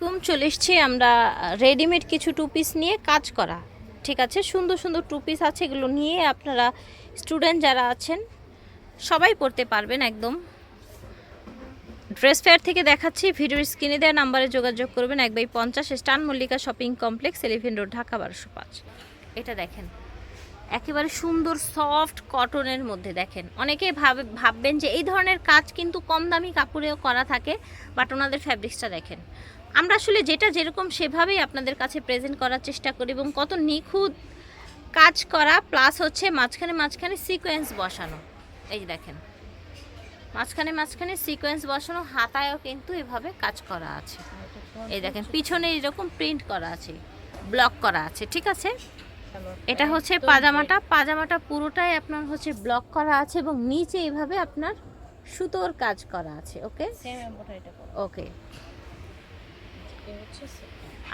আলাইকুম, চলে এসছি আমরা রেডিমেড কিছু টু পিস নিয়ে কাজ করা। ঠিক আছে? সুন্দর সুন্দর টু পিস আছে, এগুলো নিয়ে আপনারা স্টুডেন্ট যারা আছেন, সবাই পড়তে পারবেন একদম। ড্রেস ফেয়ার থেকে দেখাচ্ছি, ভিডিওর স্ক্রিনে দেওয়া নাম্বারে যোগাযোগ করবেন, এক বাই পঞ্চাশ, Eastern Mallika shopping complex Elephant Road Dhaka বারোশো পাঁচ। এটা দেখেন, একেবারে সুন্দর সফট কটনের মধ্যে দেখেন। অনেকে ভাবে, ভাববেন যে এই ধরনের কাজ কিন্তু কম দামি কাপড়েও করা থাকে বাট ওনাদের ফ্যাব্রিক্সটা দেখেন। আমরা আসলে যেটা যেরকম সেভাবেই আপনাদের কাছে প্রেজেন্ট করার চেষ্টা করি এবং কত নিখুঁত কাজ করা প্লাস হচ্ছে মাঝখানে মাঝখানে সিকোয়েন্স বসানো। এই দেখেন মাঝখানে মাঝখানে সিকোয়েন্স বসানো হাতায়ও কিন্তু এভাবে কাজ করা আছে। এই দেখেন পিছনে এরকম প্রিন্ট করা আছে ব্লক করা আছে ঠিক আছে? এটা হচ্ছে পাজামাটা পাজামাটা পুরোটাই আপনার হচ্ছে ব্লক করা আছে এবং নিচে এইভাবে আপনার সুতোর কাজ করা আছে ওকে ওকে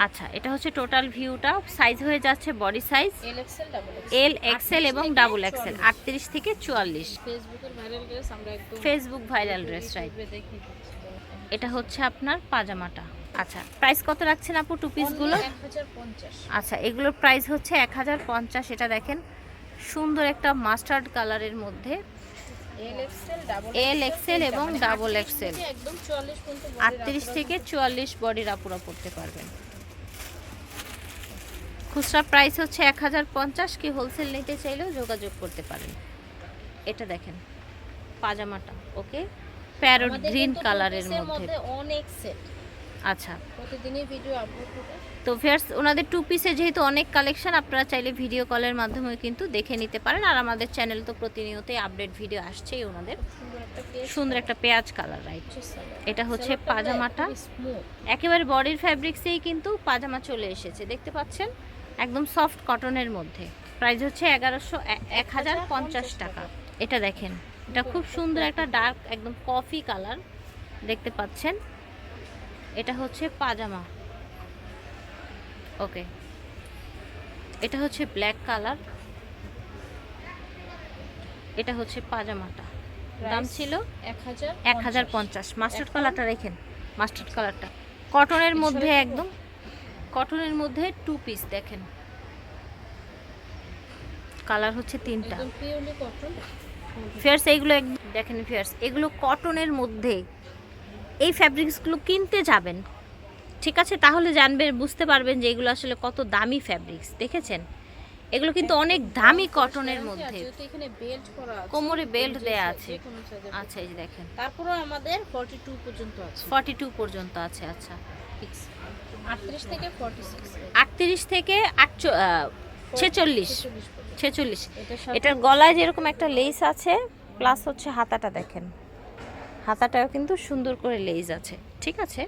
আচ্ছা এটা হচ্ছে টোটাল ভিউটা সাইজ হয়ে যাচ্ছে body size L XL double L XL এবং ডাবল এক্সেল আটত্রিশ থেকে চুয়াল্লিশ। ফেসবুকের ভাইরাল ড্রেস আমরা একদম ফেসবুক ভাইরাল ড্রেস রাইট। এটা হচ্ছে আপনার পাজামাটা। আচ্ছা প্রাইস কত রাখছেন আপু টু পিসগুলো Only 1050 আচ্ছা এগুলোর প্রাইস হচ্ছে এক হাজার পঞ্চাশ এটা দেখেন। সুন্দর একটা মাস্টার্ড কালারের মধ্যে এল এক্সেল এবং ডাবল এক্সেল একদম 44 পর্যন্ত body আটত্রিশ থেকে চুয়াল্লিশ বডির আপুরা পড়তে পারবেন। খুচরা প্রাইস হচ্ছে এক হাজার পঞ্চাশ কি হোলসেল নিতে চাইলেও যোগাযোগ করতে পারেন। এটা দেখেন পাজামাটা ওকে প্যারোট গ্রিন কালারের মধ্যে। অনেক সেট আচ্ছা। প্রতিদিনই ভিডিও আপলোড তো ফেয়ার্স ওনাদের টু পিসে যেহেতু অনেক কালেকশন আপনারা চাইলে ভিডিও কলের মাধ্যমে কিন্তু দেখে নিতে পারেন। আর আমাদের চ্যানেল তো প্রতিনিয়তই আপডেট ভিডিও আসছেই ওনাদের। সুন্দর একটা পেজ সুন্দর একটা পেঁয়াজ কালার রাইট এটা হচ্ছে পাজামাটা। একেবারে বডির ফ্যাব্রিক্সেই কিন্তু পাজামা চলে এসেছে। দেখতে পাচ্ছেন? একদম সফট কটনের মধ্যে। প্রাইস হচ্ছে এগারোশো এক হাজার পঞ্চাশ টাকা। এটা দেখেন। এটা খুব সুন্দর একটা ডার্ক একদম কফি কালার দেখতে পাচ্ছেন? এটা হচ্ছে পাজামা। ওকে। এটা হচ্ছে ব্ল্যাক কালার। এটা হচ্ছে পাজামাটা। দাম ছিল 1000 এক হাজার পঞ্চাশ। মাস্টার্ড কালারটা রেখেন। মাস্টার্ড কালারটা। কটনের মধ্যে একদম কটনের মধ্যে টু পিস দেখেন। কালার হচ্ছে তিনটা। ফিয়ার্স এইগুলো দেখেন ফিয়ার্স এগুলো কটনের মধ্যে এই ফ্যাব্রিক্সগুলো কিনতে যাবেন। ঠিক আছে? তাহলে জানবেন বুঝতে পারবেন যে এগুলো আসলে কত দামি ফ্যাব্রিক্স দেখেছেন? এগুলো কিন্তু অনেক দামি কটনের মধ্যে। কোমরে বেল্ট দেয়া আছে। আচ্ছা এই যে দেখেন। তারপরেও আমাদের 42 পর্যন্ত আছে। ফর্টি টু পর্যন্ত আছে আচ্ছা। ফিক্স 38 থেকে 46 আটত্রিশ থেকে আটচো ছেচল্লিশ। 46 ছেচল্লিশ। এটার গলায় যেরকম একটা লেস আছে প্লাস হচ্ছে হাতাটা দেখেন। হাতাটাও কিন্তু সুন্দর করে লেজ আছে ঠিক আছে?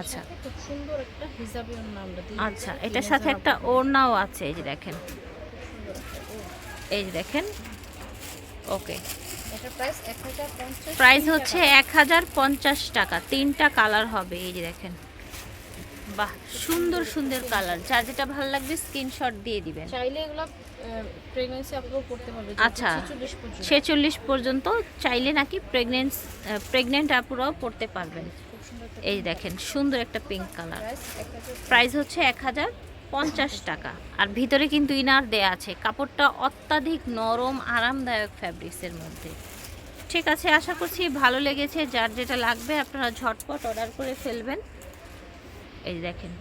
আচ্ছা। খুব সুন্দর একটা হিজাবি ওড়না আমরা দিই আচ্ছা এটার সাথে একটা ওড়নাও আছে এই যে দেখেন। এই যে দেখেন। ওকে। প্রাইস 1050 প্রাইস হচ্ছে এক হাজার পঞ্চাশ টাকা তিনটা কালার হবে এই যে দেখেন। বাহ সুন্দর সুন্দর কালার যা যেটা ভালো লাগবে স্ক্রিনশট দিয়ে দিবেন। চাইলে এগুলো প্রেগন্যান্সি আপলোড করতে পারবে। আচ্ছা। 46 পর্যন্ত। চাইলে নাকি প্রেগনেন্স প্রেগনেন্ট আপুরাও পড়তে পারবেন। এই দেখেন সুন্দর একটা পিঙ্ক কালার প্রাইস 1000 প্রাইস হচ্ছে এক হাজার পঞ্চাশ টাকা। আর ভিতরে কিন্তু ইনার দেয়া আছে। কাপড়টা অত্যাধিক নরম আরামদায়ক ফ্যাব্রিক্সের মধ্যে। ঠিক আছে আশা করছি ভালো লেগেছে। যার যেটা লাগবে আপনারা ঝটপট অর্ডার করে ফেলবেন। এই দেখেন।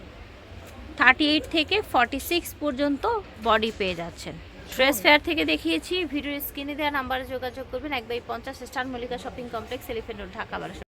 থার্টি এইট থেকে ফর্টি সিক্স পর্যন্ত বডি পেয়ে যাচ্ছেন। ড্রেস ফেয়ার থেকে দেখিয়েছি ভিডিও স্ক্রিনে দেওয়া নাম্বারে যোগাযোগ করবেন। এক বাই পঞ্চাশ Star Mallika Shopping Complex Elephant Road Dhaka বারোশো